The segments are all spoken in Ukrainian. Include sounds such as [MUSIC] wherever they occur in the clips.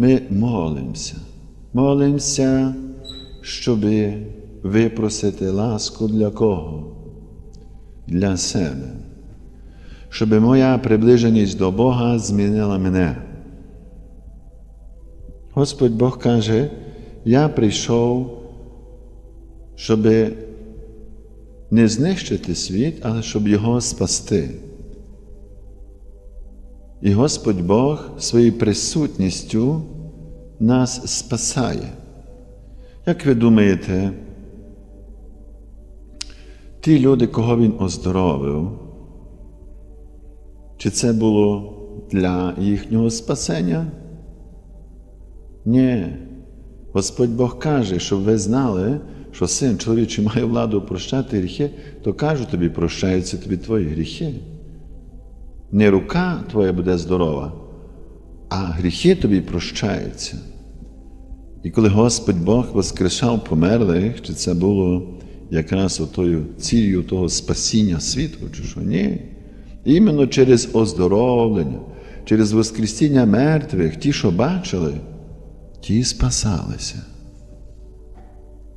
ми молимося. Молимося, щоб випросити ласку для кого? Для себе. Щоб моя приближеність до Бога змінила мене. Господь Бог каже, я прийшов, щоб не знищити світ, але щоб його спасти. І Господь Бог своєю присутністю нас спасає. Як ви думаєте, ті люди, кого Він оздоровив, чи це було для їхнього спасення? Ні. Господь Бог каже, щоб ви знали, що син чоловічий має владу прощати гріхи, то кажу тобі, прощаються тобі твої гріхи. Не рука твоя буде здорова, а гріхи тобі прощаються. І коли Господь Бог воскрешав померлих, чи це було якраз отою ціллю того спасіння світу, чи що ні? Іменно через оздоровлення, через Воскресіння мертвих, ті, що бачили, ті спасалися.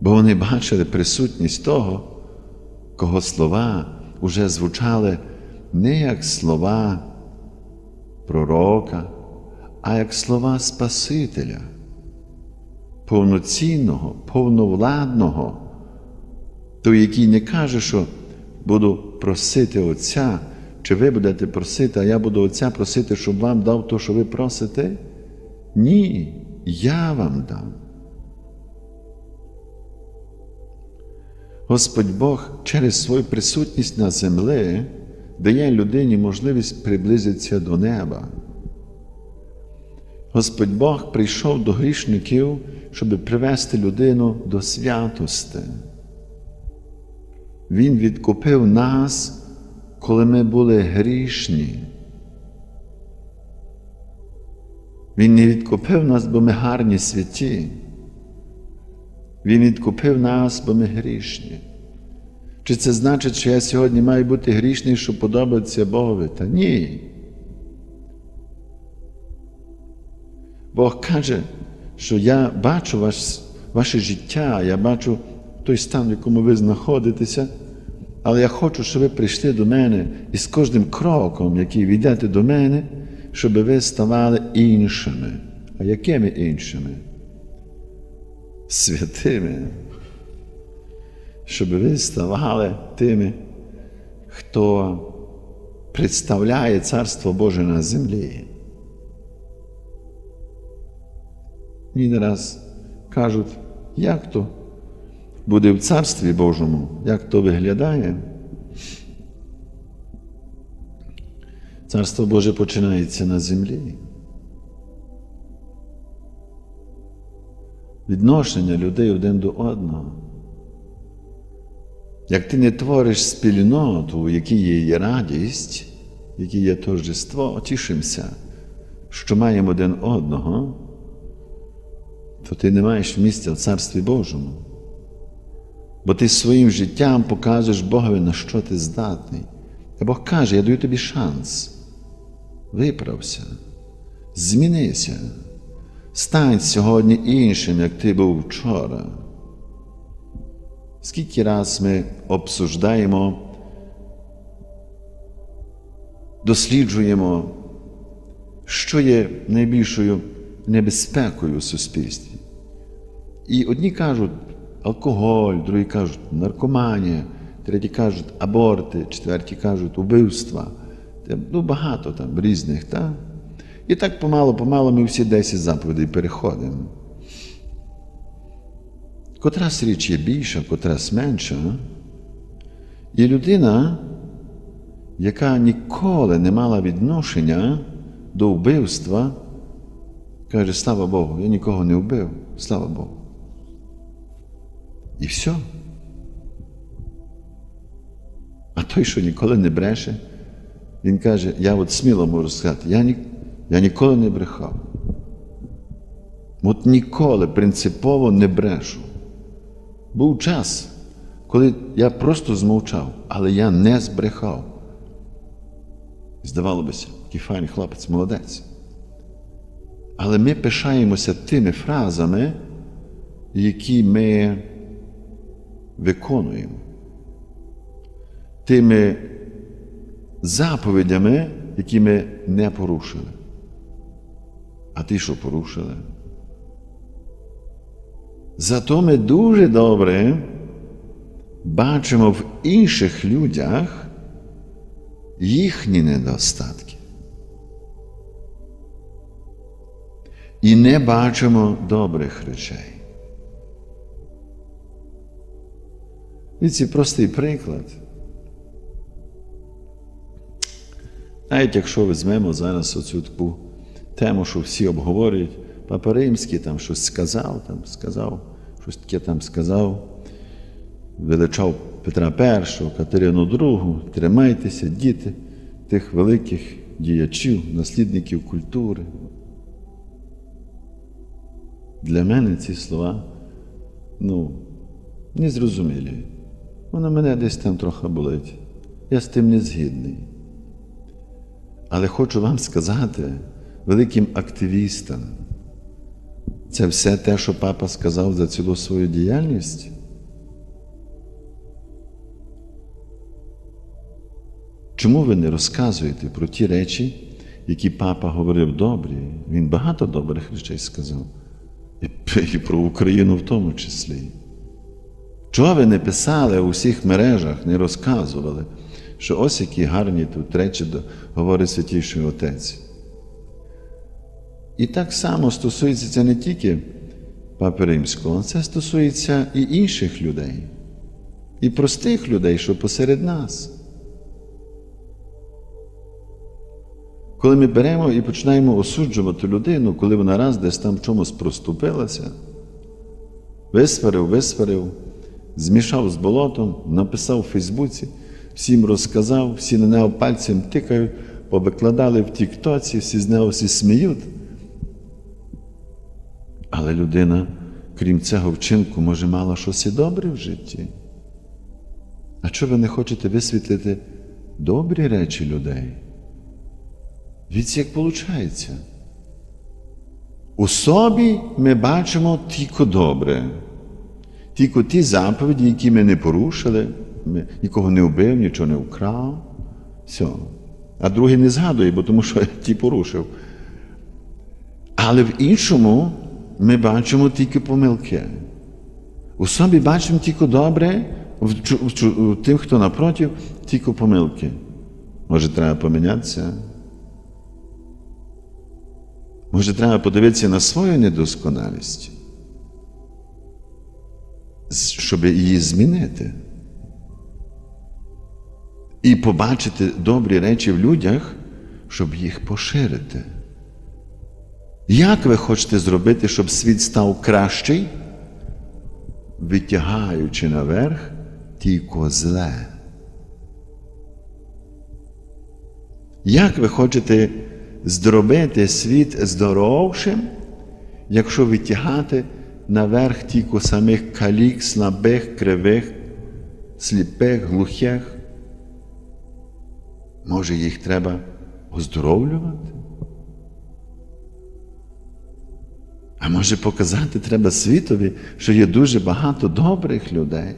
Бо вони бачили присутність того, кого слова вже звучали не як слова пророка, а як слова Спасителя, повноцінного, повновладного, той, який не каже, що буду просити Отця, чи ви будете просити, а я буду Отця просити, щоб вам дав то, що ви просите? Ні, я вам дам. Господь Бог через свою присутність на землі дає людині можливість приблизитися до неба. Господь Бог прийшов до грішників, щоб привести людину до святости. Він відкупив нас, коли ми були грішні. Він не відкупив нас, бо ми гарні святі. Він відкупив нас, бо ми грішні. Чи це значить, що я сьогодні маю бути грішний, щоб подобатися Богові? Та ні. Бог каже, що я бачу ваш, ваше життя, я бачу той стан, в якому ви знаходитеся, але я хочу, щоб ви прийшли до мене і з кожним кроком, який ви йдете до мене, щоб ви ставали іншими. А якими іншими? Святими. Щоб ви ставали тими, хто представляє Царство Боже на землі. Мені не раз кажуть, як то буде в Царстві Божому, як то виглядає. Царство Боже починається на землі. Відношення людей один до одного. Як ти не твориш спільноту, в якій є радість, в є торжество, тішимося, що маємо один одного, то ти не маєш місця в Царстві Божому. Бо ти своїм життям показуєш Богові, на що ти здатний. А Бог каже, я даю тобі шанс. Виправся, змінися, стань сьогодні іншим, як ти був вчора. Скільки раз ми обсуждаємо, досліджуємо, що є найбільшою небезпекою в суспільстві. І одні кажуть алкоголь, другі кажуть наркоманія, треті кажуть аборти, четверті кажуть убивства. Ну, багато там різних. Та? І так помало-помало ми всі 10 заповідей переходимо. Котрась річ є більша, котрась менша. І людина, яка ніколи не мала відношення до вбивства, каже, слава Богу, я нікого не вбив, слава Богу. І все. А той, що ніколи не бреше, він каже, я от сміло можу сказати, я, ні, я ніколи не брехав. От ніколи принципово не брешу. Був час, коли я просто змовчав, але я не збрехав. Здавалося бися, такий файний хлопець, молодець. Але ми пишаємося тими фразами, які ми виконуємо, тими заповідями, які ми не порушили. А ті, що порушили. Зато ми дуже добре бачимо в інших людях їхні недостатки. І не бачимо добрих речей. І це простий приклад. Навіть якщо візьмемо зараз оцю таку тему, що всі обговорюють, Папа Римський там щось сказав, там сказав, щось таке там сказав, величав Петра І, Катерину II, тримайтеся, діти тих великих діячів, наслідників культури. Для мене ці слова, ну, незрозумілі. Воно мене десь там трохи болить. Я з тим не згідний. Але хочу вам сказати, великим активістам, це все те, що папа сказав за цілу свою діяльність. Чому ви не розказуєте про ті речі, які папа говорив добрі? Він багато добрих речей сказав, і про Україну в тому числі. Чого ви не писали у всіх мережах, не розказували, що ось які гарні тут речі говорить Святіший Отець. І так само стосується це не тільки Папи Римського, це стосується і інших людей, і простих людей, що посеред нас. Коли ми беремо і починаємо осуджувати людину, коли вона раз десь там в чомусь проступилася, висварив, висварив, змішав з болотом, написав у Фейсбуці, всім розказав, всі на нього пальцем тикають, повикладали в Тіктоці, всі з нього всі сміють. Але людина, крім цього вчинку, може, мала щось і добре в житті. А чого ви не хочете висвітлити добрі речі людей? Від як виходить? У собі ми бачимо тільки добре, тільки ті заповіді, які ми не порушили, ми нікого не вбив, нічого не вкрав. Все. А другий не згадує, бо тому що я [LAUGHS] ті порушив. Але в іншому ми бачимо тільки помилки. У собі бачимо тільки добре, в тим, хто напротив, тільки помилки. Може, треба помінятися? Може, треба подивитися на свою недосконалість, щоб її змінити. І побачити добрі речі в людях, щоб їх поширити. Як ви хочете зробити, щоб світ став кращий, витягаючи наверх тільки зле? Як ви хочете зробити світ здоровшим, якщо витягати наверх тільки самих калік, слабих, кривих, сліпих, глухих? Може, їх треба оздоровлювати? А може показати треба світові, що є дуже багато добрих людей.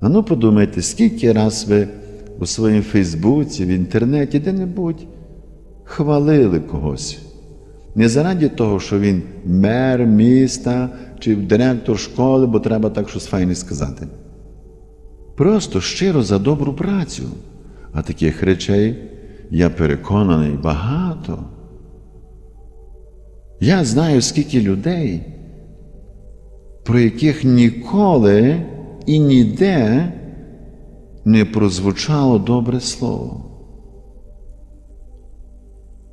А ну подумайте, скільки раз ви у своєму Фейсбуці, в інтернеті, де-небудь хвалили когось. Не заради того, що він мер міста чи директор школи, бо треба так щось файне сказати. Просто щиро за добру працю. А таких речей, я переконаний, багато. Я знаю, скільки людей, про яких ніколи і ніде не прозвучало добре слово.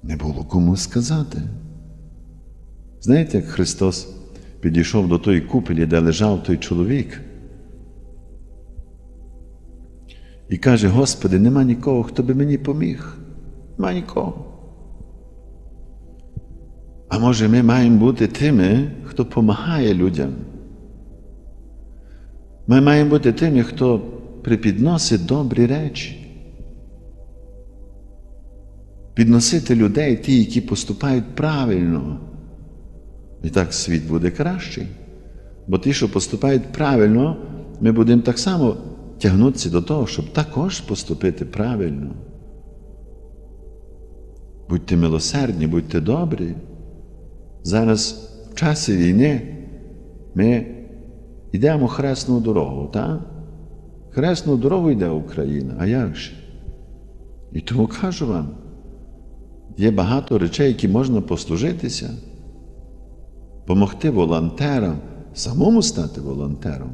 Не було кому сказати. Знаєте, як Христос підійшов до тої купелі, де лежав той чоловік, і каже: Господи, нема нікого, хто би мені поміг. Нема нікого. А може, ми маємо бути тими, хто допомагає людям. Ми маємо бути тими, хто припідносить добрі речі. підносити людей, ті, які поступають правильно. І так світ буде кращий. Бо ті, що поступають правильно, ми будемо так само тягнутися до того, щоб також поступити правильно. Будьте милосердні, будьте добрі. Зараз в часі війни ми йдемо хресну дорогу, так? Хресну дорогу йде Україна, а як же? І тому кажу вам, є багато речей, які можна послужитися, помогти волонтерам, самому стати волонтером,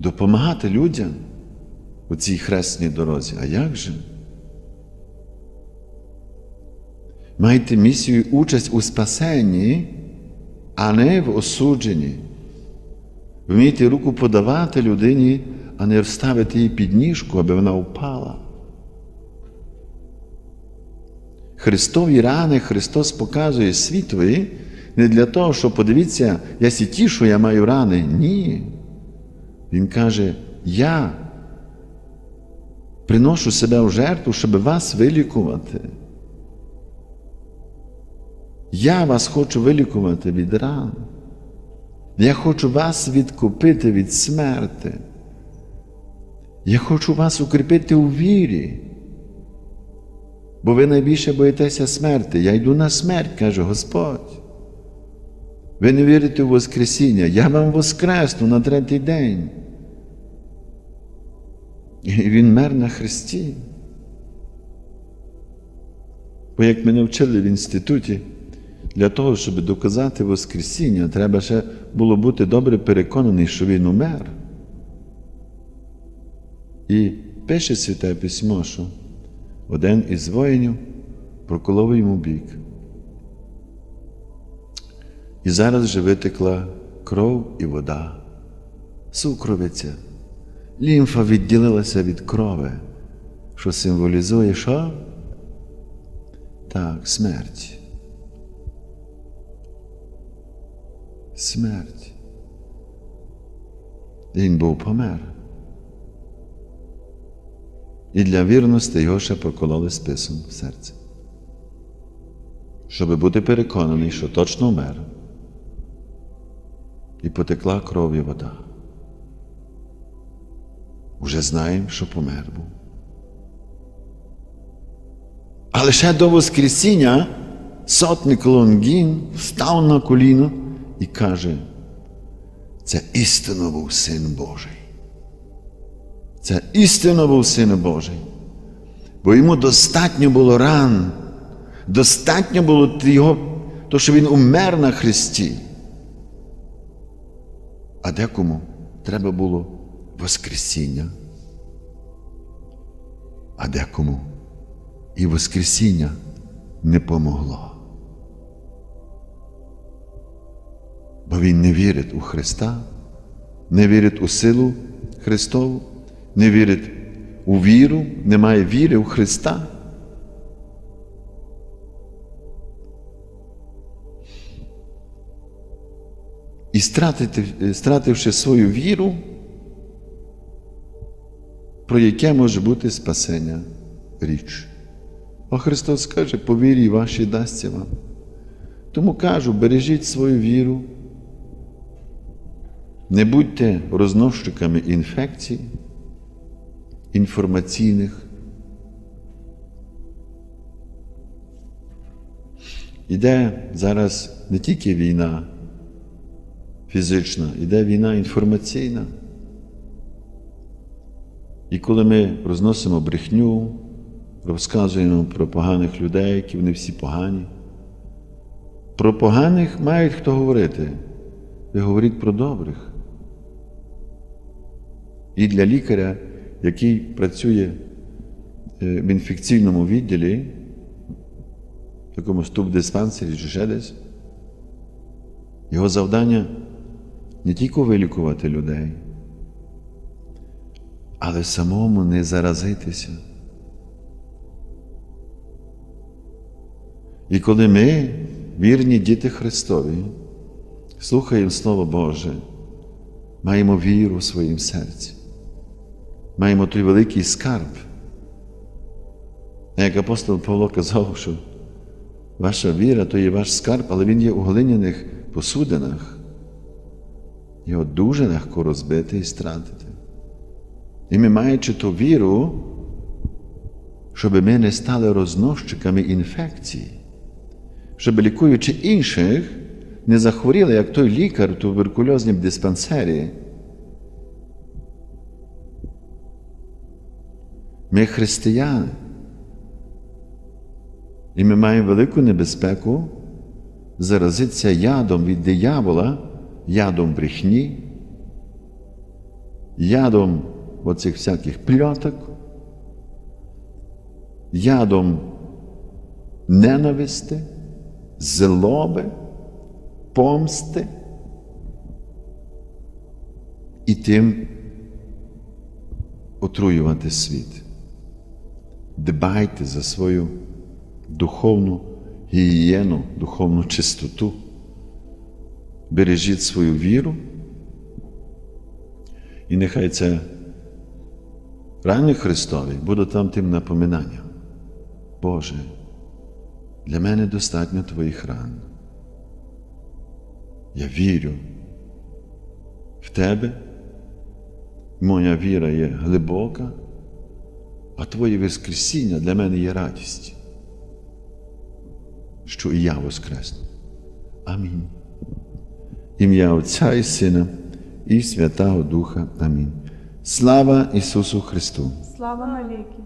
допомагати людям у цій хресній дорозі. А як же? Майте місію участь у спасенні, а не в осудженні. Вмійте руку подавати людині, а не вставити її під ніжку, аби вона впала. Христові рани Христос показує світові не для того, що подивіться, я сі тішу, я маю рани. Ні. Він каже, я приношу себе в жертву, щоб вас вилікувати. Я вас хочу вилікувати від ран. Я хочу вас відкупити від смерти. Я хочу вас укріпити у вірі. Бо ви найбільше боїтеся смерти. Я йду на смерть, каже Господь. Ви не вірите у Воскресіння, я вам воскресну на третій день. І Він мер на Христі. Бо як мене вчили в інституті, для того, щоб доказати Воскресіння, треба ще було бути добре переконаний, що він умер. І пише Святе Письмо, що один із воїнів проколов йому бік. І зараз вже витекла кров і вода, сукровиця. Лімфа відділилася від крови, що символізує що? Так, смерть. Смерть. Він був помер. І для вірності його ще прокололи списом в серце. Щоб бути переконаний, що точно вмер. І потекла кров і вода. Уже знаємо, що помер був. Але ще до Воскресіння сотник Лонгін встав на коліно і каже, це істинно був Син Божий. Це істинно був Син Божий. Бо йому достатньо було ран, достатньо було його, то, що він умер на Христі. А декому треба було Воскресіння. А декому і Воскресіння не помогло. Бо він не вірить у Христа, не вірить у силу Христову, не вірить у віру, не має віри у Христа. І стратити, стративши свою віру, про яке може бути спасення річ. А Христос каже, по вірі вашій дасться вам. Тому кажу, бережіть свою віру, не будьте рознощиками інфекцій, інформаційних. Іде зараз не тільки війна фізична, іде війна інформаційна. І коли ми розносимо брехню, розказуємо про поганих людей, які вони всі погані, про поганих мають хто говорити. Ви говоріть про добрих. І для лікаря, який працює в інфекційному відділі, в такому ступ-диспансері чи ще десь, його завдання не тільки вилікувати людей, але самому не заразитися. І коли ми, вірні діти Христові, слухаємо Слово Боже, маємо віру в своїм серці, маємо той великий скарб, Як апостол Павло казав, що ваша віра то є ваш скарб, але він є у глиняних посудинах. Його дуже легко розбити і стратити. І ми, маючи ту віру, щоб ми не стали розносчиками інфекцій, щоб лікуючи інших, не захворіли, як той лікар в туберкульознім диспансері. Ми християни. І ми маємо велику небезпеку заразитися ядом від диявола, ядом брехні, ядом оцих всяких пльоток, ядом ненависти, злоби, помсти і тим отруювати світ. Дбайте за свою духовну гігієну, духовну чистоту. Бережіть свою віру. І нехай це рани Христові буде там тим напоминанням. Боже, для мене достатньо Твоїх ран. Я вірю в Тебе. Моя віра є глибока, а Твоє Воскресіння для мене є радість, що і я воскресну. Амінь. Ім'я Отця і Сина і Святого Духа. Амінь. Слава Ісусу Христу! Слава навіки!